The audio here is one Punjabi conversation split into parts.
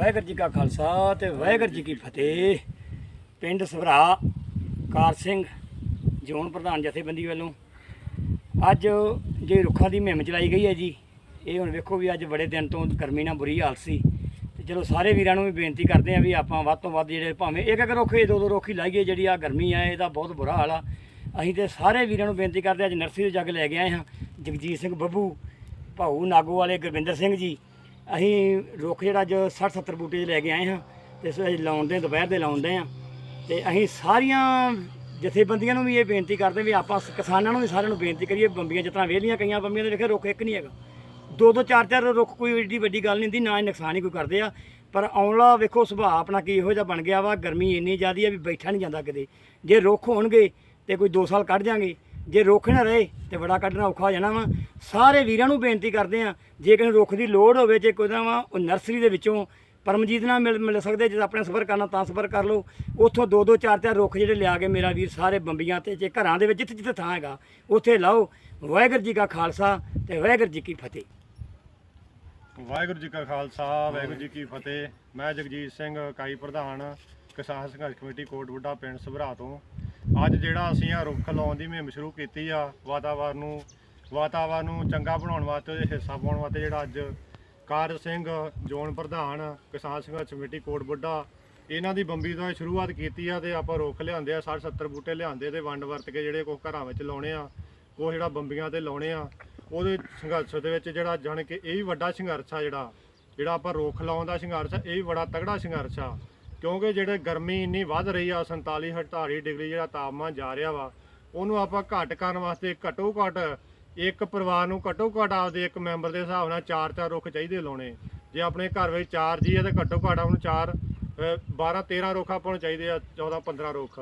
ਵਾਹਿਗੁਰੂ ਜੀ ਕਾ ਖਾਲਸਾ ਤੇ ਵਾਹਿਗੁਰੂ ਜੀ ਕੀ ਫਤਿਹ। ਪਿੰਡ ਸਭਰਾ ਕਾਰ ਸਿੰਘ ਜ਼ੋਨ ਪ੍ਰਧਾਨ ਜਥੇਬੰਦੀ ਵੱਲੋਂ ਅੱਜ ਜੇ ਰੁੱਖਾਂ ਦੀ ਮੁਹਿੰਮ ਚਲਾਈ ਗਈ ਹੈ ਜੀ, ਇਹ ਹੁਣ ਵੇਖੋ ਵੀ ਅੱਜ ਬੜੇ ਦਿਨ ਤੋਂ ਗਰਮੀ ਨਾਲ ਬੁਰੀ ਹਾਲਤ ਸੀ। ਤੇ ਚਲੋ ਸਾਰੇ ਵੀਰਾਂ ਨੂੰ ਵੀ ਬੇਨਤੀ ਕਰਦੇ ਆ ਵੀ ਆਪਾਂ ਵੱਧ ਤੋਂ ਵੱਧ ਜਿਹੜੇ ਭਾਵੇਂ ਇੱਕ ਇੱਕ ਰੁੱਖ ਦੋ ਦੋ ਰੁੱਖ ਹੀ ਲਾਈਏ, ਜਿਹੜੀ ਆ ਗਰਮੀ ਆ, ਇਹਦਾ ਬਹੁਤ ਬੁਰਾ ਹਾਲ ਆ। ਅਸੀਂ ਤੇ ਸਾਰੇ ਵੀਰਾਂ ਨੂੰ ਬੇਨਤੀ ਕਰਦੇ ਅੱਜ ਨਰਸਰੀ ਦੇ ਜੱਗ ਲੈ ਕੇ ਆਏ ਹਾਂ। ਜਗਜੀਤ ਸਿੰਘ ਬੱਬੂ, ਭਾਊ ਨਾਗੋ ਵਾਲੇ ਗੁਰਵਿੰਦਰ ਸਿੰਘ ਜੀ ਅਸੀਂ ਰੁੱਖ ਜਿਹੜਾ ਅੱਜ 60 70 ਬੂਟੇ ਲੈ ਕੇ ਆਏ ਹਾਂ ਤੇ ਅਸੀਂ ਲਾਉਣ ਦੇ, ਦੁਪਹਿਰ ਦੇ ਲਾਉਣ ਦੇ ਆ ਤੇ ਅਸੀਂ ਸਾਰੀਆਂ ਜਥੇਬੰਦੀਆਂ ਨੂੰ ਵੀ ਇਹ ਬੇਨਤੀ ਕਰਦੇ ਵੀ ਆਪਾਂ ਕਿਸਾਨਾਂ ਨੂੰ ਵੀ ਸਾਰਿਆਂ ਨੂੰ ਬੇਨਤੀ ਕਰੀਏ, ਬੰਬੀਆਂ ਜਿਤਨਾ ਵੇਲੀਆਂ ਕਈਆਂ, ਬੰਬੀਆਂ ਦੇ ਵੇਖੇ ਰੁੱਖ ਇੱਕ ਨਹੀਂ ਹੈਗਾ। ਦੋ ਦੋ, ਚਾਰ ਚਾਰ ਰੁੱਖ ਕੋਈ ਏਡੀ ਵੱਡੀ ਗੱਲ ਨਹੀਂ ਹੁੰਦੀ, ਨਾ ਇਹ ਨੁਕਸਾਨ ਹੀ ਕੋਈ ਕਰਦੇ ਆ। ਪਰ ਆਉਣਲਾ ਵੇਖੋ ਸੁਭਾਅ ਆਪਣਾ ਕੀ ਇਹੋ ਜਿਹਾ ਬਣ ਗਿਆ ਵਾ, ਗਰਮੀ ਇੰਨੀ ਜ਼ਿਆਦੀ ਆ ਵੀ ਬੈਠਾ ਨਹੀਂ ਜਾਂਦਾ ਕਿਤੇ। ਜੇ ਰੁੱਖ ਹੋਣਗੇ ਤੇ ਕੋਈ 2 ਸਾਲ ਕੱਢ ਜਾਾਂਗੇ। ਜੇ ਰੁੱਖ ਨਾ ਰਹੇ ਤੇ ਬੜਾ ਕੱਢਣਾ ਔਖਾ ਹੋ ਜਾਣਾ ਵਾ। ਸਾਰੇ ਵੀਰਾਂ ਨੂੰ ਬੇਨਤੀ ਕਰਦੇ ਆ ਜੇ ਕਿਸੇ ਰੁੱਖ ਦੀ ਲੋੜ ਹੋਵੇ, ਜੇ ਕੋਈ ਨਾ ਵਾ, ਉਹ ਨਰਸਰੀ ਦੇ ਵਿੱਚੋਂ ਪਰਮਜੀਤ ਨਾਲ ਮਿਲ ਮਿਲ ਸਕਦੇ, ਜੇ ਆਪਣੇ ਸਫਰ ਕਰਨਾ, ਤਾਂ ਸਫਰ ਕਰ ਲਓ। ਉੱਥੋਂ ਦੋ ਦੋ, ਚਾਰ ਚਾਰ ਰੁੱਖ ਜਿਹੜੇ ਲਿਆ ਕੇ ਮੇਰਾ ਵੀਰ ਸਾਰੇ ਬੰਬੀਆਂ ਤੇ, ਜੇ ਘਰਾਂ ਦੇ ਵਿੱਚ ਜਿੱਥੇ ਜਿੱਥੇ ਥਾਂ ਹੈਗਾ, ਉੱਥੇ ਲਾਓ। ਵਾਹਿਗੁਰੂ ਜੀ ਕਾ ਖਾਲਸਾ ਤੇ ਵਾਹਿਗੁਰੂ ਜੀ ਕੀ ਫਤਿਹ। ਵਾਹਿਗੁਰੂ ਜੀ ਕਾ ਖਾਲਸਾ, ਵਾਹਿਗੁਰੂ ਜੀ ਕੀ ਫਤਿਹ। ਮੈਂ ਜਗਜੀਤ ਸਿੰਘ ਇਕਾਈ ਪ੍ਰਧਾਨ, ਕਿਸਾਨ ਸੰਘਰਸ਼ ਕਮੇਟੀ ਕੋਟਬੁੱਢਾ ਪਿੰਡ ਸਭਰਾ ਤੋਂ। ਅੱਜ ਜਿਹੜਾ ਅਸੀਂ ਆ ਰੁੱਖ ਲਾਉਣ ਦੀ ਮੁਹਿੰਮ ਸ਼ੁਰੂ ਕੀਤੀ ਆ, ਵਾਤਾਵਰਨ ਨੂੰ ਵਾਤਾਵਰਨ ਨੂੰ ਚੰਗਾ ਬਣਾਉਣ ਵਾਸਤੇ ਉਹਦੇ ਹਿੱਸਾ ਪਾਉਣ ਵਾਸਤੇ ਜਿਹੜਾ ਅੱਜ ਕਾਰ ਸਿੰਘ, ਜ਼ੋਨ ਪ੍ਰਧਾਨ, ਕਿਸਾਨ ਸੰਘਰਸ਼ ਕਮੇਟੀ, ਕੋਟ ਬੁੱਢਾ, ਇਹਨਾਂ ਦੀ ਬੰਬੀ ਤੋਂ ਸ਼ੁਰੂਆਤ ਕੀਤੀ ਆ ਤੇ ਆਪਾਂ ਰੁੱਖ ਲਿਆਂਦੇ ਆ 60 70 ਬੂਟੇ ਲਿਆਂਦੇ ਤੇ ਵੰਡ ਵਰਤ ਕੇ ਜਿਹੜੇ ਕੋ ਘਰਾਂ ਵਿੱਚ ਲਾਉਣੇ ਆ ਉਹ ਜਿਹੜਾ ਬੰਬੀਆਂ ਤੇ ਲਾਉਣੇ ਆ, ਉਹਦੇ ਸੰਘਰਸ਼ ਦੇ ਵਿੱਚ ਜਿਹੜਾ ਜਾਣ ਕੇ ਇਹ ਵੀ ਵੱਡਾ ਸੰਘਰਸ਼ ਆ ਜਿਹੜਾ ਜਿਹੜਾ ਆਪਾਂ ਰੁੱਖ ਲਾਉਣ ਦਾ ਸੰਘਰਸ਼ ਆ, ਇਹ ਵੀ ਬੜਾ ਤਗੜਾ ਸੰਘਰਸ਼ ਆ। ਕਿਉਂਕਿ ਜਿਹੜੇ ਗਰਮੀ ਇੰਨੀ ਵੱਧ ਰਹੀ ਆ 47 48 ਡਿਗਰੀ ਜਿਹੜਾ ਤਾਪਮਾਨ ਜਾ ਰਿਹਾ ਵਾ, ਉਹਨੂੰ ਆਪਾਂ ਘੱਟ ਕਰਨ ਵਾਸਤੇ ਘੱਟੋ ਘੱਟ ਇੱਕ ਪਰਿਵਾਰ ਨੂੰ ਘੱਟੋ ਘੱਟ ਆਪਦੇ ਇੱਕ ਮੈਂਬਰ ਦੇ ਹਿਸਾਬ ਨਾਲ ਚਾਰ ਚਾਰ ਰੁੱਖ ਚਾਹੀਦੇ ਲਾਉਣੇ। ਜੇ ਆਪਣੇ ਘਰ ਵਿੱਚ ਚਾਰ ਜੀ ਆ, ਤਾਂ ਘੱਟੋ ਘੱਟ ਉਹਨੂੰ ਚਾਰ 12 13 ਰੁੱਖ ਆਪਾਂ ਨੂੰ ਚਾਹੀਦੇ ਆ 14 15 ਰੁੱਖ।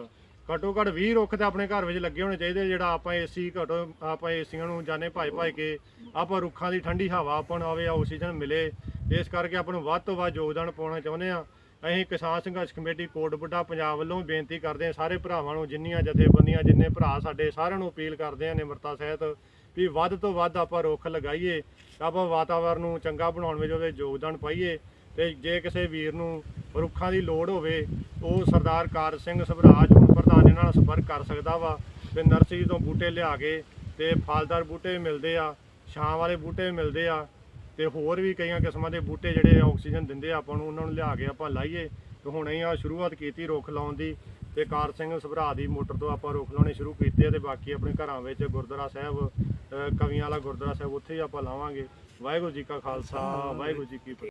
ਘੱਟੋ ਘੱਟ 20 ਰੁੱਖ ਤੇ ਆਪਣੇ ਘਰ ਵਿੱਚ ਲੱਗੇ ਹੋਣੇ ਚਾਹੀਦੇ ਜਿਹੜਾ ਆਪਾਂ ਏਸੀ ਘਟੋ, ਆਪਾਂ ਏਸੀਆਂ ਨੂੰ ਜਾਣੇ ਭਾਈ ਭਾਈ ਕੇ, ਆਪਾਂ ਰੁੱਖਾਂ ਦੀ ਠੰਡੀ ਹਵਾ ਆਪਾਂ ਨੂੰ ਆਵੇ, ਆਕਸੀਜਨ ਮਿਲੇ। ਇਸ ਕਰਕੇ ਆਪਾਂ ਨੂੰ ਵੱਧ ਤੋਂ ਵੱਧ ਯੋਗਦਾਨ ਪਾਉਣਾ ਚਾਹੁੰਦੇ ਆ। ਅਸੀਂ ਕਿਸਾਨ ਸੰਘਰਸ਼ ਕਮੇਟੀ ਕੋਟ ਬੁੱਢਾ ਪੰਜਾਬ ਵੱਲੋਂ ਬੇਨਤੀ ਕਰਦੇ ਹਾਂ ਸਾਰੇ ਭਰਾਵਾਂ ਨੂੰ, ਜਿੰਨੀਆਂ ਜਥੇਬੰਦੀਆਂ, ਜਿੰਨੇ ਭਰਾ ਸਾਡੇ, ਸਾਰਿਆਂ ਨੂੰ ਅਪੀਲ ਕਰਦੇ ਹਾਂ ਨਿਮਰਤਾ ਸਹਿਤ ਵੀ ਵੱਧ ਤੋਂ ਵੱਧ ਆਪਾਂ ਰੁੱਖ ਲਗਾਈਏ, ਆਪਾਂ ਵਾਤਾਵਰਨ ਨੂੰ ਚੰਗਾ ਬਣਾਉਣ ਵਿੱਚ ਉਹਦੇ ਯੋਗਦਾਨ ਪਾਈਏ ਤੇ ਜੇ ਕਿਸੇ ਵੀਰ ਨੂੰ ਰੁੱਖਾਂ ਦੀ ਲੋੜ ਹੋਵੇ, ਉਹ ਸਰਦਾਰ ਕਾਰ ਸਿੰਘ ਸਵਰਾਜ ਪ੍ਰਧਾਨ ਇਹਨਾਂ ਨਾਲ ਸੰਪਰਕ ਕਰ ਸਕਦਾ ਵਾ ਤੇ ਨਰਸਰੀ ਤੋਂ ਬੂਟੇ ਲਿਆ ਕੇ ਤੇ ਫਲਦਾਰ ਬੂਟੇ ਵੀ ਮਿਲਦੇ ਆ, ਛਾਂ ਵਾਲੇ ਬੂਟੇ ਵੀ ਮਿਲਦੇ ਆ ਤੇ ਹੋਰ ਵੀ ਕਈਆਂ ਕਿਸਮਾਂ ਦੇ ਬੂਟੇ ਜਿਹੜੇ ਆਕਸੀਜਨ ਦਿੰਦੇ ਆ ਆਪਾਂ ਨੂੰ, ਉਹਨਾਂ ਨੂੰ ਲਿਆ ਕੇ ਆਪਾਂ ਲਾਈਏ। ਤੇ ਹੁਣ ਹੀ ਆ ਸ਼ੁਰੂਆਤ ਕੀਤੀ ਰੁੱਖ ਲਾਉਣ ਦੀ ਤੇ ਕਾਰ ਸਿੰਘ ਸਭਰਾ ਦੀ ਮੋਟਰ ਤੋਂ ਆਪਾਂ ਰੁੱਖ ਲਾਉਣੇ ਸ਼ੁਰੂ ਕੀਤੇ ਆ ਤੇ ਬਾਕੀ ਆਪਣੇ ਘਰਾਂ ਵਿੱਚ ਗੁਰਦੁਆਰਾ ਸਾਹਿਬ ਕਵੀਆਂ ਵਾਲਾ ਗੁਰਦੁਆਰਾ ਸਾਹਿਬ, ਉੱਥੇ ਹੀ ਆਪਾਂ ਲਾਵਾਂਗੇ। ਵਾਹਿਗੁਰੂ ਜੀ ਕਾ ਖਾਲਸਾ, ਵਾਹਿਗੁਰੂ ਜੀ ਕੀ